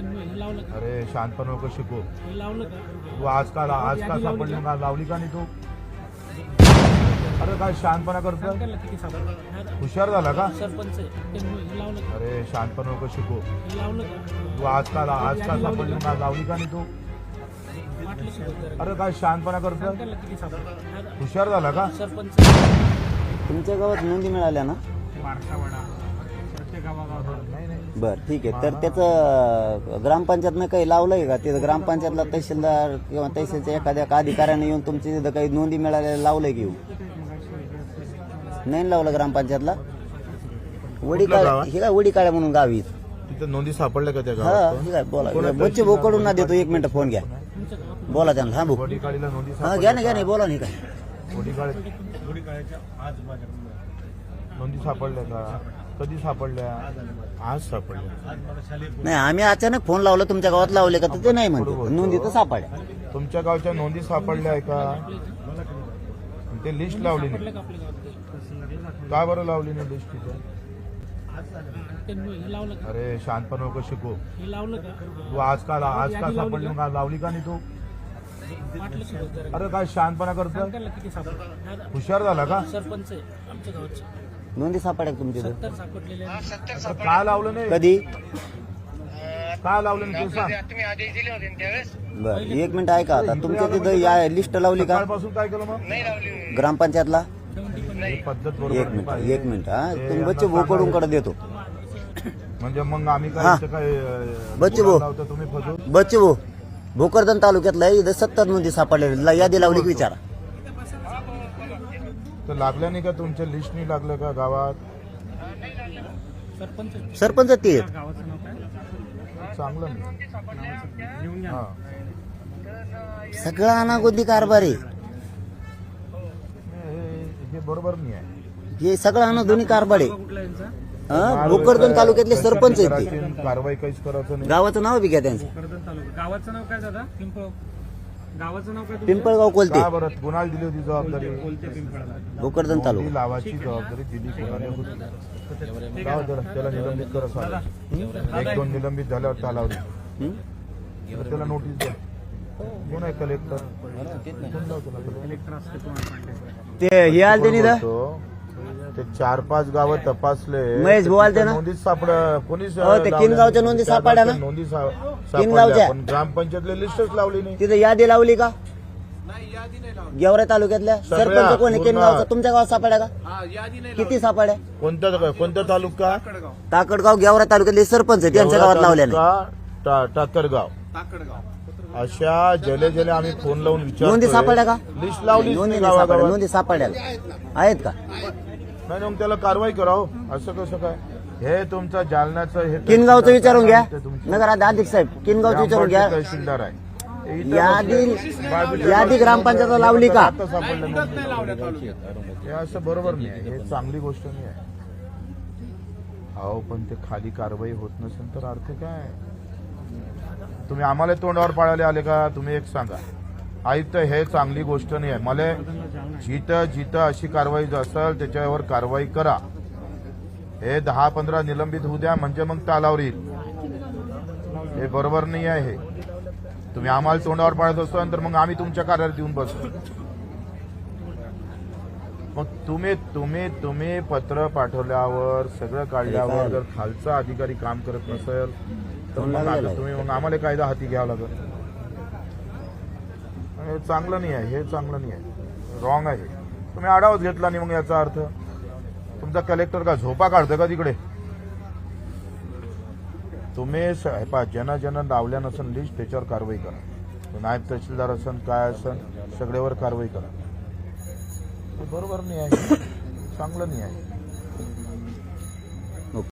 त्यांनी लावलं का? अरे शांतपणे नको शिकू. हे लावलं का? तू आज का आज का सापडली का? लावली का नाही तू? अरे काय शांतपणा करतोय? सांगायला किती सापडलं? हुशार झाला का? सरपंच आहे. त्यांनी हे लावलं का? अरे शांतपणे नको शिकू. हे लावलं का? तू आज का आज का सापडली का? लावली का नाही तू? वाटलं शिकवत जरा. अरे काय शांतपणा करतोय? सांगायला किती सापडलं? हुशार झाला का? सरपंच आहे. तुमच्या गावात नोंदी मिळाल्या ना? बर ठीक आहे. तर त्याचं ग्रामपंचायतनं काही लावलंय का? तिथं ग्रामपंचायतला तहसीलदार किंवा तहसीलच्या एखाद्या अधिकाऱ्याने येऊन तुमची तिथं काही नोंदी मिळालेल्या लावलंय की येऊन? नाही लावलं ग्रामपंचायतला? वडी काळ आहे? हे काय वडी काळ्या म्हणून गावी तिथे नोंदी सापडल्या का त्या हा हे बोला. बच्चे भाऊ कडून ना देतो एक मिनिट फोन घ्या. बोला त्यांना हा भाऊ. हा घ्या ना घ्या सापडल्या ना बोला नाही काय. नोंदी सापडल्या का? कधी सापडल्या. आज सापडल्या. नाही आम्ही अचानक फोन लावला तुमच्या गावात लावले का? तर ते नाही म्हणते. नोंदी तर सापड्या तुमच्या गावच्या नोंदी सापडल्या आहे का? ते लिस्ट लावली नाही. का आपल्या गावात का बरं लावली नाही लिस्ट तिथे? त्यांनी लावलं का अरे शांतपणे नको शिकू. हे लावलं का तू आज का आज का सापडली? का लावली का नाही तू? वाटलं. अरे काय शांतपणा करतोय? सांगायला किती सापडलं हुशार झाला का? सरपंच आहे आमच्या गावाचे. नोंदी सापड्या का तुमच्या इथं? सत्तर सापडलेले आहे. अरे का लावलं नाही? कधी? का लावलं नाही तू सांग बर एक मिनिट ऐका आता. तुमच्या तिथं या लिस्ट लावली का? सकाळपासून काय केलं मग? ग्रामपंचायतला? ही पद्धत बरोबर एक नाही मिनिट पाहिजे. एक मिनिट हा. तुम्ही बच्चे भोकडून कडे देतो. म्हणजे मग आम्ही हा. काय इथं काय अं, बच्चे भाऊ. लावतो तुम्ही फसवून? बच्चे भाऊ भोकरदन तालुक्यातला आहे, इथं सत्तर नोंदी सापडलेल्या यादी लावली की विचारा. तर लागल्या नाही का तुमच्या लिस्ट नाही लागलं का गावात? सरपंच. सरपंच ते. आहेत. गावाचं नाव काय चांगलं नाही. घेऊन घ्या हा. सगळा अनागोदी कारभार आहे. हे- हे बरोबर नाही आहे. हे सगळा अनागोदी कारभार आहे. कुठला यांचा हा भोकरदन तालुक्यातले सरपंच आहेत ते. कारवाई काहीच करायचं नाही. गावाचं नाव बी घ्या त्यांचं कर्जत तालुका. गावाचं नाव काय दादा? पिंपळ गावाचं नाव काय तुमचं? पिंपळगाव कोलते का बरं कुणाला दिली होती जबाबदारी कोलते पिंपळगाव भोकरदन तालुका लावाची जबाबदारी दिली कोणाला होती? त्याला निलंबित करा सांगा. एक दोन निलंबित झाल्यावर चालावली हं? त्याला नोटीस द्या कोण आहे कलेक्टर कोण लावतो ना कलेक्टर? असते तुम्हाला. ते हे आलते बोलतो? ते चार पाच गावं तपासले. महेश भाऊ आलते ना? नोंदीच सापड कोणीच हो, ते किनगावच्या नोंदी त्या सापडल्या ना? नोंदी सा- किनगावच्या? सापडल्या. पण ग्रामपंचायतले लिस्टच लावली नाही. तिथं यादी लावली का? गेवरा तालुक्यातल्या? सगळ्या सरपंच कोण आहे? पूर्ण. केनगावचा तुमच्या गावात सापड्या का? किती सापड्या कोणता कोणता तालुका? ताकडगाव. गेवरा तालुक्यातले सरपंच आहे त्यांच्या गावात लावल्या नाही. तालुका, टा- टाकरगाव. अशा जले जले आम्ही फोन लावून नोंदी सापडल्या का? लिस्ट लावली नोंदी नाही सापडल्या नोंदी सापड्या आहेत का? नाही मग त्याला कारवाई करावं. असं कसं काय? हे तुमचं जालन्याचं हे किनगावचं विचारून घ्या. तुमचं- नगर अधिक साहेब किनगावचं विचारून घ्या. तहसीलदार आहे. इथं यादी यादी बसले. ग्रामपंचायतला लावली का? आता सापडलं नाही. हे असं बरोबर नाही आहे. हे चांगली गोष्ट नाही आहे. अहो पण ते खाली कारवाई होत नसेल तर अर्थ काय? तुम्ही आम्हाला तोंडावर पाळायला आले का? तुम्ही एक सांगा. आयुक्त हे चांगली गोष्ट नाही आहे. मला जिथं जिथं अशी कारवाई असेल त्याच्यावर कारवाई करा. हे दहा पंधरा निलंबित होऊ द्या म्हणजे मग तालावर येईल. हे बरोबर नाही आहे हे. तुम्ही आम्हाला तोंडावर पाळत असतो तर मग आम्ही तुमच्या कार्यालयात येऊन बसतो मग तुम्ही तुम्ही तुम्ही पत्र पाठवल्यावर सगळं काढल्यावर जर खालचा अधिकारी काम करत नसेल तर मग तुम्ही मग आम्हाला कायदा हाती घ्यावा लागेल. हे चांगलं नाही आहे हे चांगलं नाही आहे. रॉंग आहे. तुम्ही आढावाच घेतला नाही मग याचा अर्थ. तुमचा कलेक्टर का झोपा काढतो का तिकडे? तुम्ही स- ज्यांना ज्यांना लावल्या नसन लिस्ट त्याच्यावर कारवाई करा. नायब तहसीलदार असन काय असन सगळ्यावर कारवाई करा. बरोबर नाही आहे. चांगलं नाही आहे.